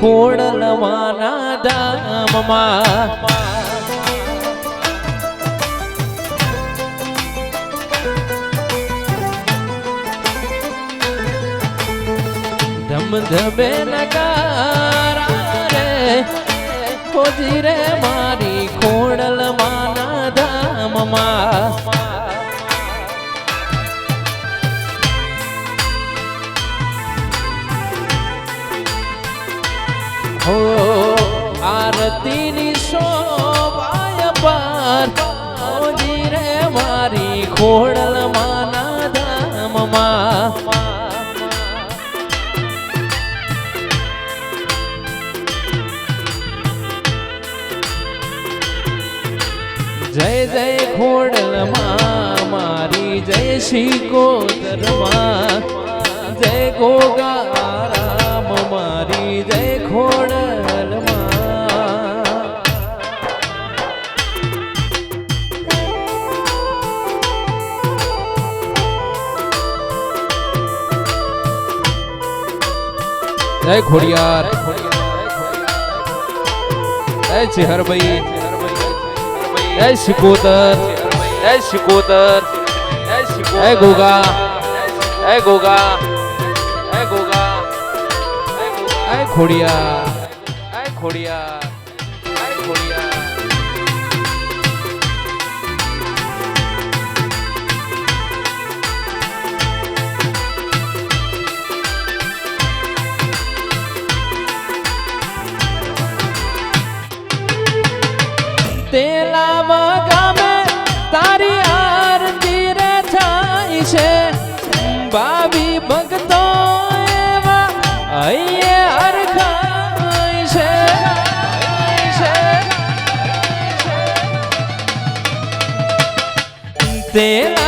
ખોડલવાના ધામમાં. ધમ ધમે નગારા રે ખોજી રે મારી ખોડલવાના ધામમાં. પાર ઓજી રે મારી ખોડલ માના ધામમાં જય જય ખોડલ મારી જય શ્રી ગોતરમાં જય ગોગારામ, મારી જય ખોડલ જય ખોડિયાર. જય ચેહરભાઈ. જય શિકોતર. જય શિકોતર. જય ગોગા. જય ગોગા. જય ગોગા. જય ખોડિયાર. જય ખોડિયાર. તેલાવા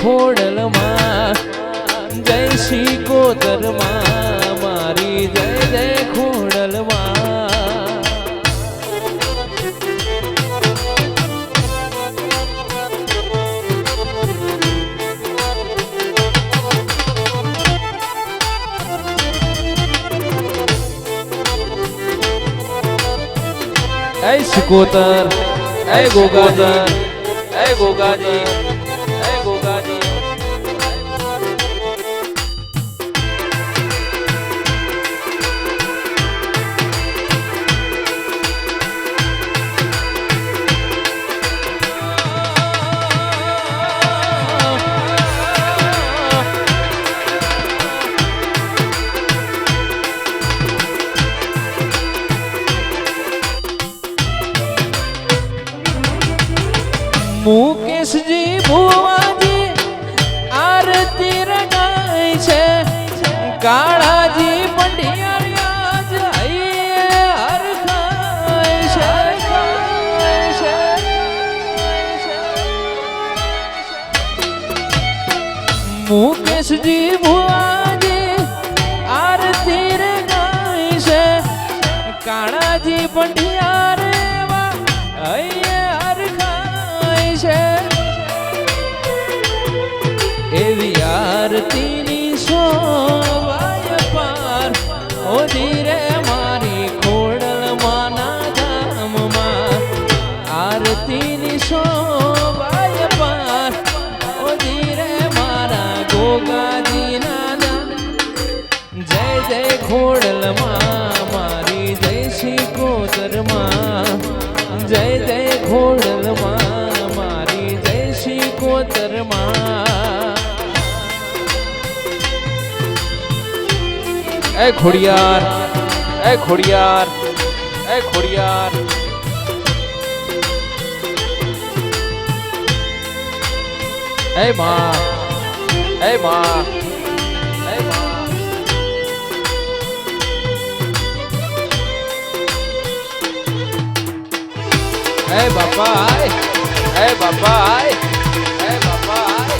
ખોડલમાં જય શ્રી કોતરમાં મારી જય જય ખોડલમાં જય શિકોતર જય ગોગાજી જય ગોગાજી મુકેશજી ભુવાજી આરતી રગાય છે. કાળાજી પંડિયા મુકેશજી ભુવાજી આરતી રગાય છે. કાળાજી પંડિયા એ ખોડિયાર એ ખોડિયાર એ ખોડિયાર હે માં હે માં હે માં હે બાપા આય હે બાપા આય હે બાપા આય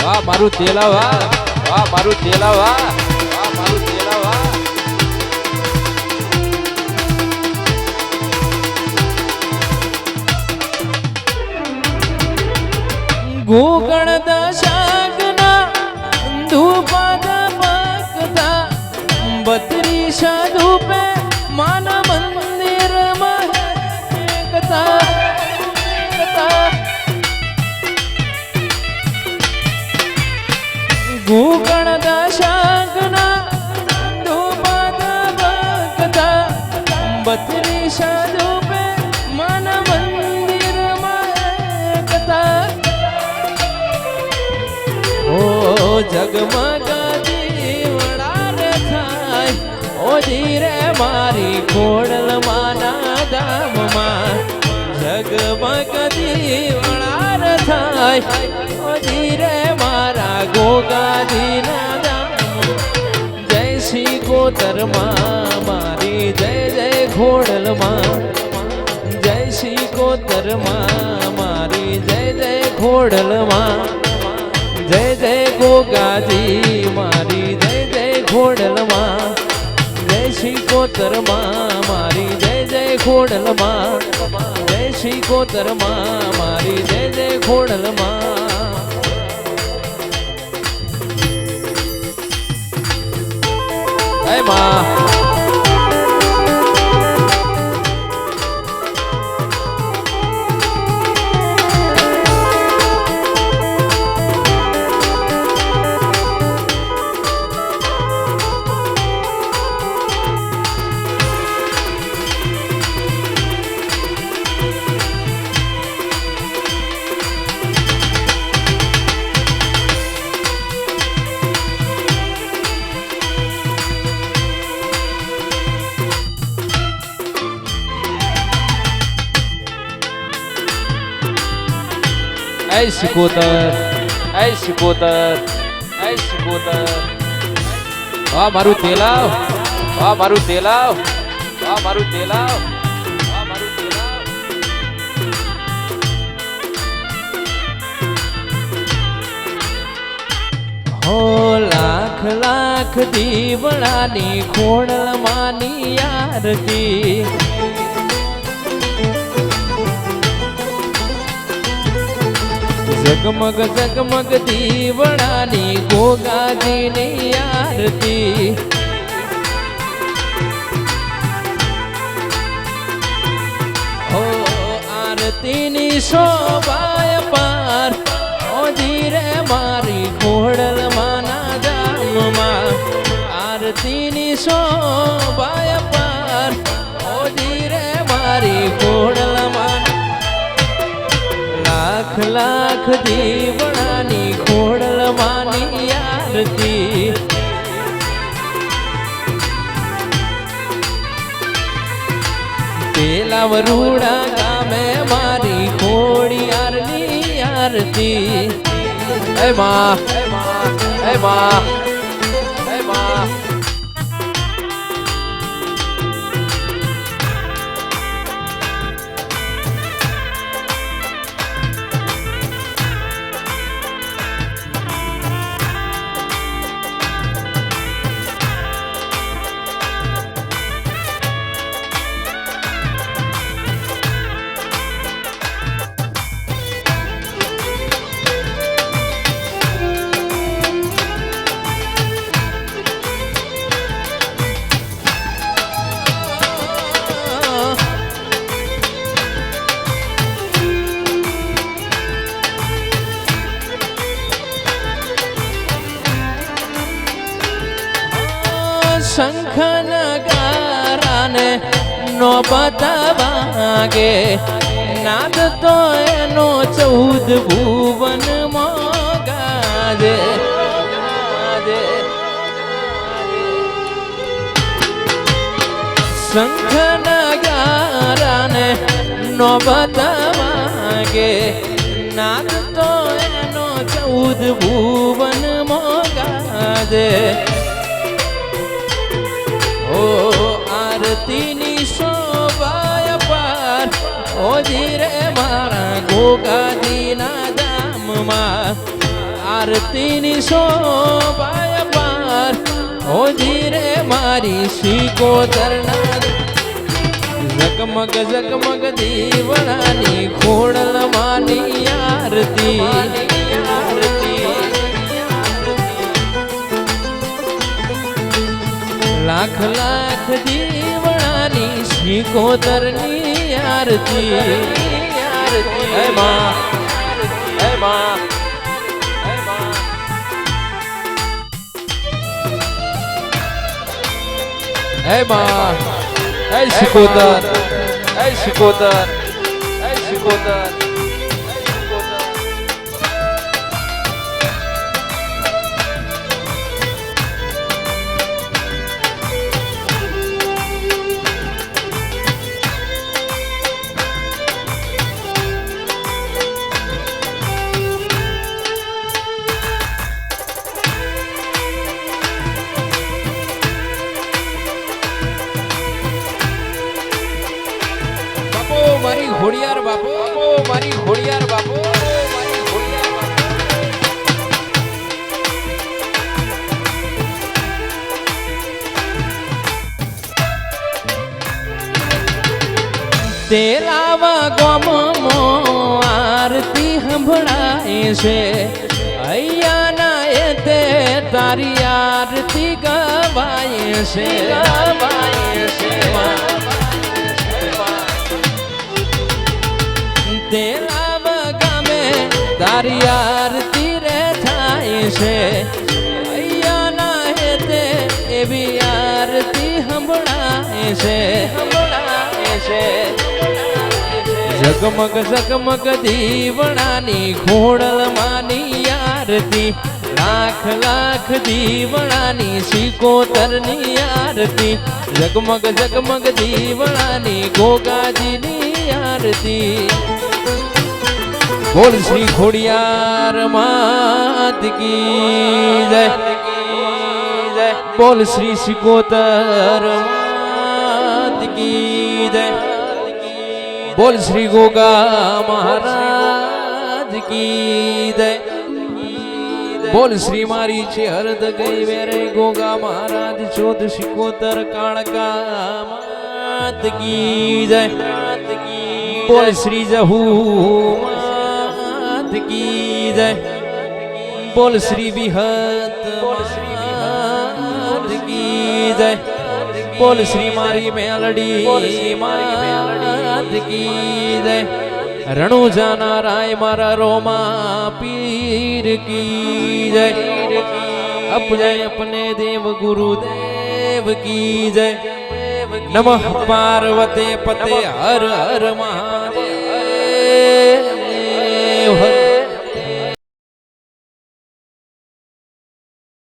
વાહ મારું તેલા વાહ વાહ મારું તેલા વાહ. વાહ મારું તેલા વાહ. ગોગણ ગોગણ દશાગના ધૂપદ પકતા બત્રી ધૂપે માન મંદિર કથા ઓ જગમગ દીવડા રે થાય ઓ ધીરે મારી ખોડલ માના ધામમાં. જગમગ દીવડા રે થાય ઓ કોતરમાં મારી જય જય ખોડલમાં જય શ્રી કોતરમાં મારી જય જય ખોડલમાં જય જય ગોગાજી મારી જય જય ખોડલમાં જય શ્રી કોતરમાં મારી જય જય ખોડલમાં જય શ્રી કોતરમાં મારી જય જય ખોડલમાં હે એ શિકોતર એ શિકોતર એ શિકોતર હા મારું તેલાવ હા મારું તેલાવ હા મારું તેલાવ હા હો, લાખ લાખ દીવડાની ખોડલમાની આરતી. જગમગ જગમગ દીવડાની ગોગાજીની આરતી. હો આરતીની શોભાય પાર ઓ ધીરે મારી ઘોડલ માના જામમાં આરતીની શોભાય પાર ઓ ધીરે મારી ઘોડલ લાખ લાખ દીવડાની ખોડલ માની આરતી. પેલા વરુડા ગામે મારી ખોડિયારની આરતી. માં એમાં માં હે માં નો વાગે નાદ તો એનો ચૌદ ભુવન ગાજે ગાજે. શંખન ગારાને નો વાગે વાગે નાદ તો એનો ચૌદ ભુવન મોગાજે મારા ગોગાજીના ધામમાં આરતીની શોભાય પાર ઓ ધીરે મારી શીકોતરના ઝગમગ ઝગમગ દીવડાની ખોડલમાંની આરતી લાખ લાખ દીવડાની શીકોતરની આરતી આરતી હે માં હે માં હે માં. હે માં હે શિકોતર હે શિકોતર હે શિકોતર. મારી બાપુ, મારી ઘોડિયાર બાપો. તેલાવા ગોમો આરતી સંભળાય છે. અહીંયાના એ તે તારી આરતી ગવાય છે. ગવાય છે. તેલાવ ગામે તારી આરતી રે થાય છે. અહીંયાના હેતે એવી આરતી હંભળાય છે. હંભળાય છે. જગમગ જગમગ દીવડાની ખોડલમાંની આરતી. લાખ લાખ દીવડાની સિકોતરની આરતી. જગમગ જગમગ દીવડાની ગોગાજીની આરતી. બોલ શ્રી ખોડિયાર માત કી જય. બોલ શ્રી સિકોતર માત જય. બોલ શ્રી ગોગા મહારાજ કી જય. બોલ શ્રી મારી છે હરદ ગઈ વેરે ગોગા મહારાજ ચોદ સિકોતર કાળકા માત કી જય. બોલ શ્રી જહુ માત કી જય બોલ શ્રી વિહત બોલ શ્રી વિહત કી જય બોલ શ્રી મારી મેલડી મારી મેલડી કી જય રણુજાના રાય મારા રોમા પીર કી જય અપને અપને દેવ ગુરુ દેવ કી જય નમઃ પાર્વતે પતે હર હર મહાદેવ હર